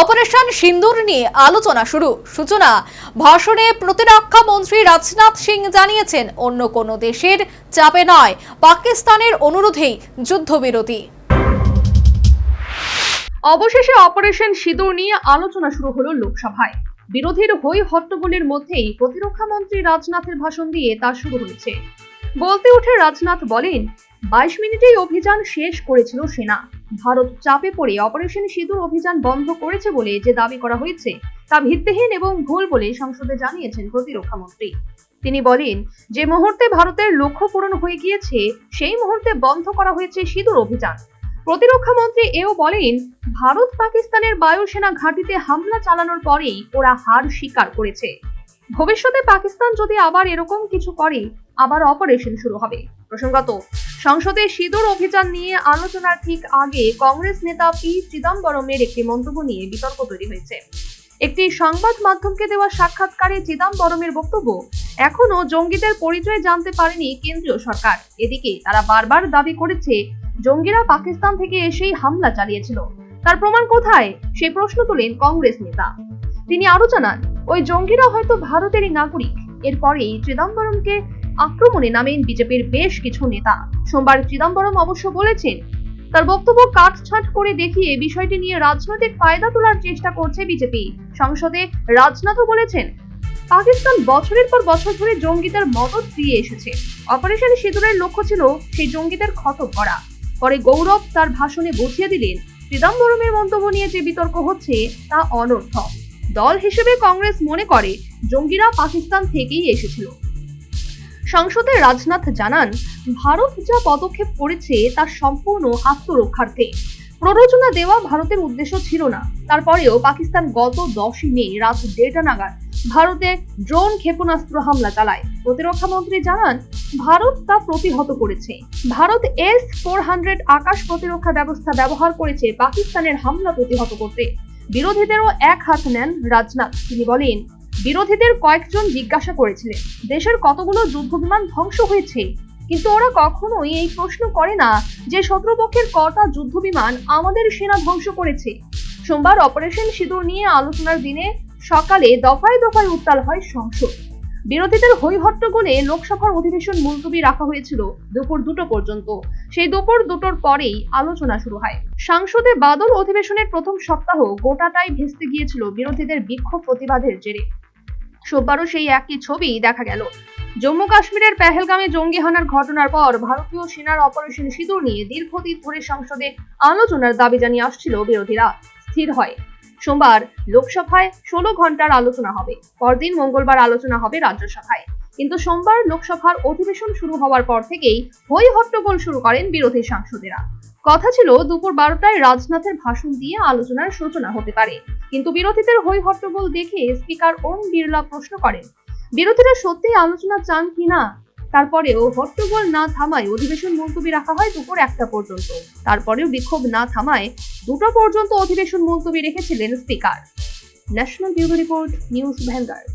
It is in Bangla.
অপারেশন সিন্দুর নিয়ে আলোচনা শুরু। সূচনা, ভাষণে প্রতিরক্ষা মন্ত্রী রাজনাথ সিং জানিয়েছেন, অন্য কোনো দেশের চাপে নয়, পাকিস্তানের অনুরোধেই যুদ্ধবিরতি। অবশেষে অপারেশন সিঁদুর নিয়ে আলোচনা শুরু হলো লোকসভায়। বিরোধীর হই হট্টগোলের মধ্যেই প্রতিরক্ষা মন্ত্রী রাজনাথের ভাষণ দিয়ে তা শুরু হয়েছে। বলতে উঠে রাজনাথ বলেন বাইশ মিনিটেই অভিযান শেষ করেছিল সেনা। ভারত চাপে পড়ে অপারেশন সিঁদুর অভিযান বন্ধ করেছে বলে যে দাবি করা হয়েছে, তা ভিত্তিহীন এবং ভুল বলে সংসদে জানিয়েছেন প্রতিরক্ষা মন্ত্রী। তিনি বলেন, যে মুহূর্তে ভারতের লক্ষ্য পূরণ হয়ে গিয়েছে, সেই মুহূর্তে বন্ধ করা হয়েছে সিঁদুর অভিযান। প্রতিরক্ষা মন্ত্রী এও বলেন ভারত পাকিস্তানের বায়ুসেনা ঘাঁটিতে হামলা চালানোর পরেই ওরা হার স্বীকার করেছে। ভবিষ্যতে পাকিস্তান যদি আবার এরকম কিছু করে, আবার অপারেশন শুরু হবে। প্রসঙ্গত, সংসদে সিঁদুর অভিযান নিয়ে আলোচনার ঠিক আগে কংগ্রেস নেতা পি চিদম্বরমের একটি মন্তব্য নিয়ে বিতর্ক তৈরি হয়েছে। একটি সংবাদ মাধ্যমকে দেওয়া সাক্ষাৎকারে চিদম্বরমের বক্তব্য, এখনও জঙ্গিদের পরিচয় জানতে পারেনি কেন্দ্রীয় সরকার। এদিকে, তারা বারবার দাবি করেছে, জঙ্গিরা পাকিস্তান থেকে এসেই হামলা চালিয়েছিল। তার প্রমাণ কোথায়? সে প্রশ্ন তোলেন কংগ্রেস নেতা। তিনি আরও জানান, ওই জঙ্গিরা হয়তো ভারতেরই নাগরিক। এরপরেই চিদম্বরমকে আক্রমণে নামেন বিজেপির বেশ কিছু নেতা। সোমবার চিদম্বরম অবশ্য বলেছেন, তার বক্তব্য কাটছাট করে দেখিয়ে বিষয়টি নিয়ে রাজনৈতিক ফায়দা তোলার চেষ্টা করছে বিজেপি। সংসদে রাজনাথও বলেছেন, পাকিস্তান বছরের পর বছর ধরে জঙ্গিদের মদত দিয়ে এসেছে। অপারেশন সিঁদুরের লক্ষ্য ছিল সেই জঙ্গিদের খতম করা। পরে গৌরব তার ভাষণে বুঝিয়ে দিলেন, চিদম্বরমের মন্তব্য নিয়ে যে বিতর্ক হচ্ছে তা অনর্থক। দল হিসেবে কংগ্রেস মনে করে, জঙ্গিরা পাকিস্তান থেকেই এসেছিল। সংসদে রাজনাথ জানান, ভারত যা পদক্ষেপ করেছে তার সম্পূর্ণ আত্মরক্ষার্থে। প্ররোচনা দেওয়া ভারতের উদ্দেশ্য ছিল না। তারপরেও পাকিস্তান গত দশই মে রাত দেড়টা নাগাদ ভারতে ড্রোন ক্ষেপণাস্ত্র হামলা চালায়। প্রতিরক্ষা মন্ত্রী জানান, ভারত তা প্রতিহত করেছে। ভারত এস ফোর হান্ড্রেড আকাশ প্রতিরক্ষা ব্যবস্থা ব্যবহার করেছে পাকিস্তানের হামলা প্রতিহত করতে। বিরোধীদেরও এক হাত নেন রাজনাথ। তিনি বলেন, বিরোধীদের কয়েকজন জিজ্ঞাসা করেছিলেন, দেশের কতগুলো যুদ্ধবিমান ধ্বংস হয়েছে? কিন্তু ওরা কখনোই এই প্রশ্ন করে না যে শত্রুপক্ষের কটা যুদ্ধ বিমান আমাদের সেনা ধ্বংস করেছে। সোমবার অপারেশন সিঁদুর নিয়ে আলোচনার দিনে সকালে দফায় দফায় উত্তাল হয় সংসদ। বিরোধীদের হই হট্টগোলে লোকসভার অধিবেশন মুলতবি রাখা হয়েছিল দুপুর দুটো পর্যন্ত। সেই দুপুর দুটোর পরেই আলোচনা শুরু হয়। সংসদে বাদল অধিবেশনের প্রথম সপ্তাহ গোটাটাই ভেস্তে গিয়েছিল বিরোধীদের বিক্ষোভ প্রতিবাদের জেরে। সোমবারও সেই একই ছবি দেখা গেল। জম্মু কাশ্মীরের পেহেলগামে জঙ্গি হানার ঘটনার পর ভারতীয় সেনার অপারেশন সিঁদুর নিয়ে দীর্ঘদিন ধরে সংসদে আলোচনার দাবি জানিয়ে আসছিল বিরোধীরা। স্থির হয়। সোমবার লোকসভায় ষোলো ঘণ্টার আলোচনা হবে। পরদিন মঙ্গলবার আলোচনা হবে রাজ্যসভায়। কিন্তু সোমবার লোকসভার অধিবেশন শুরু হওয়ার পর থেকেই হই হট্টগোল শুরু করেন বিরোধী সাংসদেরা। কথা ছিল, দুপুর বারোটায় রাজনাথের ভাষণ দিয়ে আলোচনার সূচনা হতে পারে। কিন্তু বিরোধীদের হই হট্টগোল দেখে স্পিকার ওম বিড়লা প্রশ্ন করেন, বিরোধীরা সত্যিই আলোচনা চান কিনা তারপরেও হট্টগোল না থামায় অধিবেশন মুলতবি রাখা হয় দুপুর একটা পর্যন্ত। তারপরেও বিক্ষোভ না থামায় দুটো পর্যন্ত অধিবেশন মুলতবি রেখেছিলেন speaker. National bureau report, news vanguard.